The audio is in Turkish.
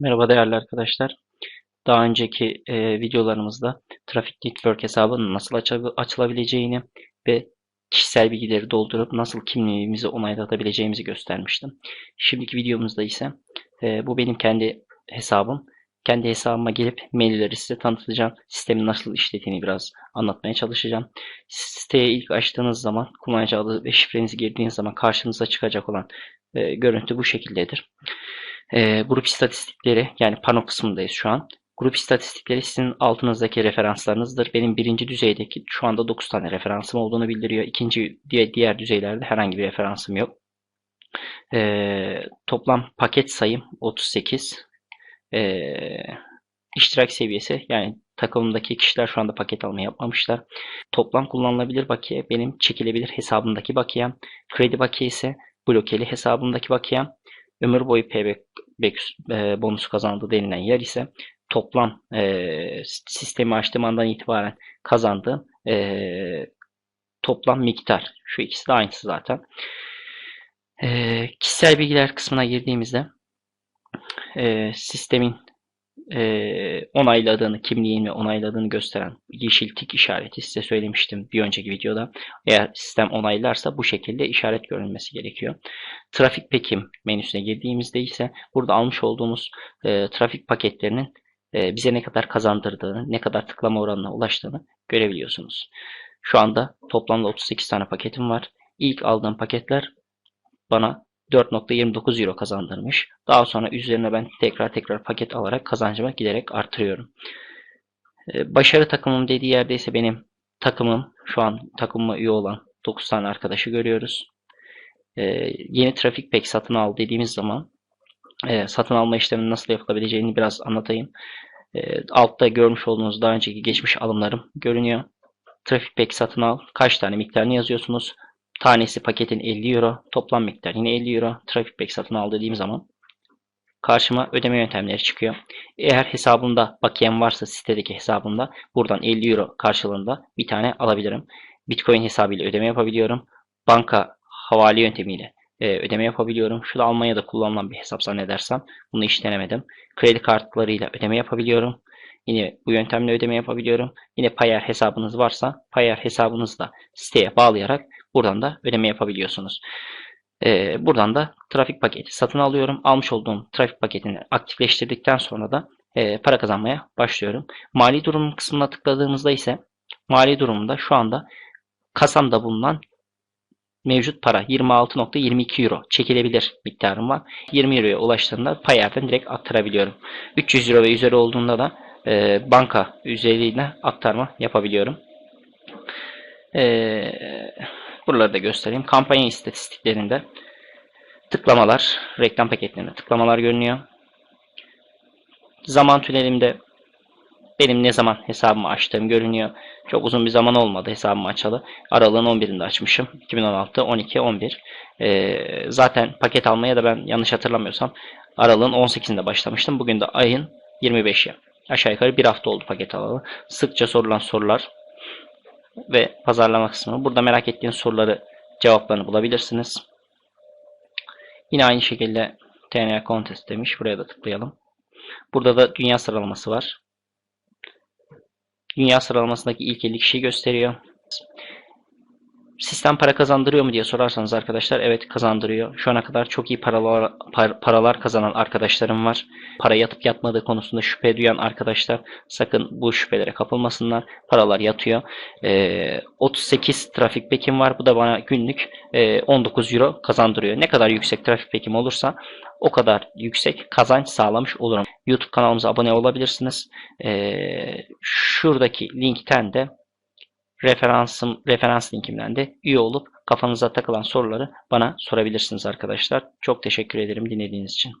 Merhaba değerli arkadaşlar. Daha önceki e, videolarımızda Traffic Network hesabının nasıl açı- açılabileceğini ve kişisel bilgileri doldurup nasıl kimliğimizi onaylatabileceğimizi göstermiştim. Şimdiki videomuzda ise e, bu benim kendi hesabım. Kendi hesabıma gelip mailleri size tanıtacağım. Sistemin nasıl işlediğini biraz anlatmaya çalışacağım. Siteye ilk açtığınız zaman kullanıcı adı ve şifrenizi girdiğiniz zaman karşınıza çıkacak olan e, görüntü bu şekildedir. E, grup istatistikleri yani pano kısmındayız şu an. Grup istatistikleri sizin altınızdaki referanslarınızdır. Benim birinci düzeydeki şu anda 9 tane referansım olduğunu bildiriyor. İkinci diğer, diğer düzeylerde herhangi bir referansım yok. E, toplam paket sayım 38. E, iştirak seviyesi yani takımımdaki kişiler şu anda paket alma yapmamışlar. Toplam kullanılabilir bakiye benim çekilebilir hesabımdaki bakiyem. Kredi bakiye ise blokeli hesabımdaki bakiyem. Ömür boyu payback e, bonusu kazandı denilen yer ise toplam e, sistemi açtığım andan itibaren kazandığım e, toplam miktar. Şu ikisi de aynısı zaten. E, kişisel bilgiler kısmına girdiğimizde e, sistemin e, onayladığını, kimliğini onayladığını gösteren yeşil tik işareti size söylemiştim bir önceki videoda. Eğer sistem onaylarsa bu şekilde işaret görünmesi gerekiyor. Trafik pekim menüsüne girdiğimizde ise burada almış olduğumuz e, trafik paketlerinin e, bize ne kadar kazandırdığını, ne kadar tıklama oranına ulaştığını görebiliyorsunuz. Şu anda toplamda 38 tane paketim var. İlk aldığım paketler bana 4.29 euro kazandırmış. Daha sonra üzerine ben tekrar tekrar paket alarak kazancımı giderek artırıyorum. Başarı takımım dediği yerde ise benim takımım şu an takımıma üye olan 9 tane arkadaşı görüyoruz. Yeni trafik pek satın al dediğimiz zaman satın alma işleminin nasıl yapılabileceğini biraz anlatayım. Altta görmüş olduğunuz daha önceki geçmiş alımlarım görünüyor. Trafik pek satın al. Kaç tane miktarını yazıyorsunuz. Tanesi paketin 50 euro. Toplam miktar yine 50 euro. Trafik Pack satın al dediğim zaman karşıma ödeme yöntemleri çıkıyor. Eğer hesabımda bakiyem varsa sitedeki hesabımda buradan 50 euro karşılığında bir tane alabilirim. Bitcoin hesabıyla ödeme yapabiliyorum. Banka havale yöntemiyle e, ödeme yapabiliyorum. Şu da Almanya'da kullanılan bir hesap zannedersem. Bunu hiç denemedim. Kredi kartlarıyla ödeme yapabiliyorum. Yine bu yöntemle ödeme yapabiliyorum. Yine Payer hesabınız varsa Payer hesabınızı da siteye bağlayarak Buradan da ödeme yapabiliyorsunuz. Ee, buradan da trafik paketi satın alıyorum. Almış olduğum trafik paketini aktifleştirdikten sonra da e, para kazanmaya başlıyorum. Mali durum kısmına tıkladığımızda ise mali durumunda şu anda kasamda bulunan mevcut para 26.22 euro çekilebilir miktarım var. 20 euroya ulaştığında payerden direkt aktarabiliyorum. 300 euro ve üzeri olduğunda da e, banka üzerine aktarma yapabiliyorum. Eee Buraları da göstereyim. Kampanya istatistiklerinde tıklamalar, reklam paketlerinde tıklamalar görünüyor. Zaman tünelimde benim ne zaman hesabımı açtığım görünüyor. Çok uzun bir zaman olmadı hesabımı açalı. Aralığın 11'inde açmışım. 2016, 12, 11. Ee, zaten paket almaya da ben yanlış hatırlamıyorsam aralığın 18'inde başlamıştım. Bugün de ayın 25'i. Aşağı yukarı bir hafta oldu paket alalı. Sıkça sorulan sorular ve pazarlama kısmı. Burada merak ettiğiniz soruları cevaplarını bulabilirsiniz. Yine aynı şekilde TNA Contest demiş. Buraya da tıklayalım. Burada da dünya sıralaması var. Dünya sıralamasındaki ilk 50 kişiyi gösteriyor. Sistem para kazandırıyor mu diye sorarsanız arkadaşlar evet kazandırıyor. Şu ana kadar çok iyi paralar, par, paralar kazanan arkadaşlarım var. Para yatıp yatmadığı konusunda şüphe duyan arkadaşlar sakın bu şüphelere kapılmasınlar. Paralar yatıyor. Ee, 38 trafik pekim var. Bu da bana günlük e, 19 euro kazandırıyor. Ne kadar yüksek trafik pekim olursa o kadar yüksek kazanç sağlamış olurum. YouTube kanalımıza abone olabilirsiniz. Ee, şuradaki linkten de referansım, referans linkimden de üye olup kafanıza takılan soruları bana sorabilirsiniz arkadaşlar. Çok teşekkür ederim dinlediğiniz için.